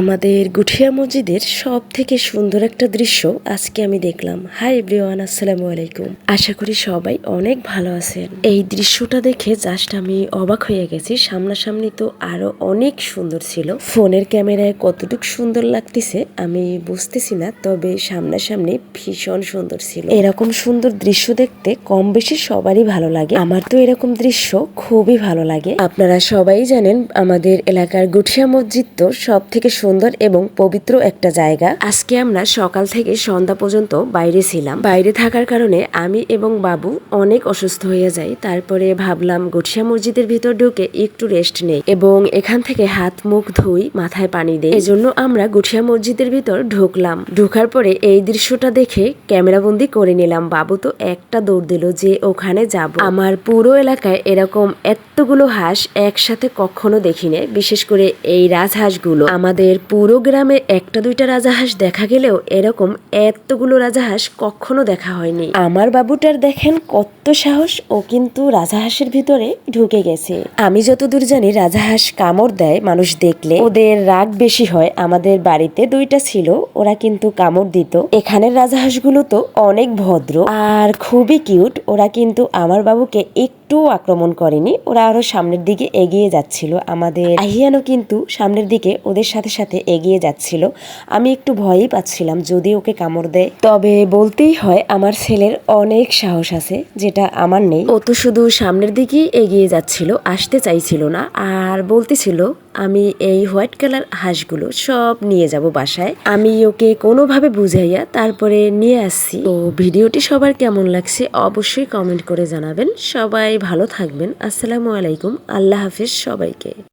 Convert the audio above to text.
আমাদের গুঠিয়া মসজিদের সব থেকে সুন্দর একটা দৃশ্য আজকে আমি দেখলাম। হাই এভরিওয়ান আসসালামু আলাইকুম। আশা করি সবাই অনেক ভালো আছেন। এই দৃশ্যটা দেখে জাস্ট আমি অবাক হয়ে গেছি। সামনাসামনি তো আরও অনেক সুন্দর ছিল। ফোনের ক্যামেরায় কতটুকু সুন্দর লাগতেছে আমি বুঝতেছি না, তবে সামনাসামনি ভীষণ সুন্দর ছিল। এরকম সুন্দর দৃশ্য দেখতে কম বেশি সবারই ভালো লাগে। আমার তো এরকম দৃশ্য খুবই ভালো লাগে। আপনারা সবাই জানেন আমাদের এলাকার গুঠিয়া মসজিদ তো সব থেকে সুন্দর এবং পবিত্র একটা জায়গা। আজকে আমরা সকাল থেকে সন্ধ্যা পর্যন্ত বাইরে ছিলাম। বাইরে থাকার কারণে আমি এবং বাবু অনেক অসুস্থ হয়ে যাই। তারপরে ভাবলাম গুঠিয়া মসজিদের ভিতর ঢুকে একটু রেস্ট নেই এবং এখান থেকে হাত মুখ ধুই মাথায় পানি দেই। এজন্য আমরা গুঠিয়া মসজিদের ভিতর ঢুকলাম। ঢোকার পরে এই দৃশ্যটা দেখে ক্যামেরাবন্দি করে নিলাম। বাবু তো একটা দৌড় দিল যে ওখানে যাব। আমার পুরো এলাকায় এরকম এতগুলো হাঁস একসাথে কখনো দেখিনি, বিশেষ করে এই রাজহাঁসগুলো। আমাদের পুরো গ্রামে একটা দুইটা রাজাহাঁস দেখা গেলেও এরকম এতগুলো রাজাহাঁস কখনো দেখা হয়নি। আমার বাবুটার দেখেন কত সাহস, ও কিন্তু রাজাহাঁসের ভিতরে ঢুকে গেছে। আমি যতদূর জানি রাজাহাঁস কামড় দেয় মানুষ দেখলে। ওদের রাগ বেশি হয়, আমাদের বাড়িতে দুইটা ছিল, ওরা কিন্তু কামড় দিত। এখানের রাজাহাঁসগুলো তো অনেক ভদ্র আর খুবই কিউট। ওরা কিন্তু আমার বাবুকে একটু আক্রমণ করেনি, ওরা আরও সামনের দিকে এগিয়ে যাচ্ছিল আমাদের। আহিয়ানও কিন্তু সামনের দিকে ওদের সাথে সাথে সাথে এগিয়ে যাচ্ছিল। আমি একটু ভয়ই পাচ্ছিলাম যদি ওকে কামড় দেয়। তবে বলতেই হয় আমার ছেলের অনেক সাহস আছে, যেটা আমার নেই। ও তো শুধু সামনের দিকেই এগিয়ে যাচ্ছিল, আসতে চাইছিল না, আর বলতেছিল, আমি এই হোয়াইট কালার হাঁসগুলো সব নিয়ে যাব বাসায়। আমি ওকে কোনোভাবে বুঝাইয়া তারপরে নিয়ে আসছি। তো ভিডিওটি সবার কেমন লাগছে অবশ্যই কমেন্ট করে জানাবেন। সবাই ভালো থাকবেন। আসসালামু আলাইকুম। আল্লাহ হাফিজ সবাইকে।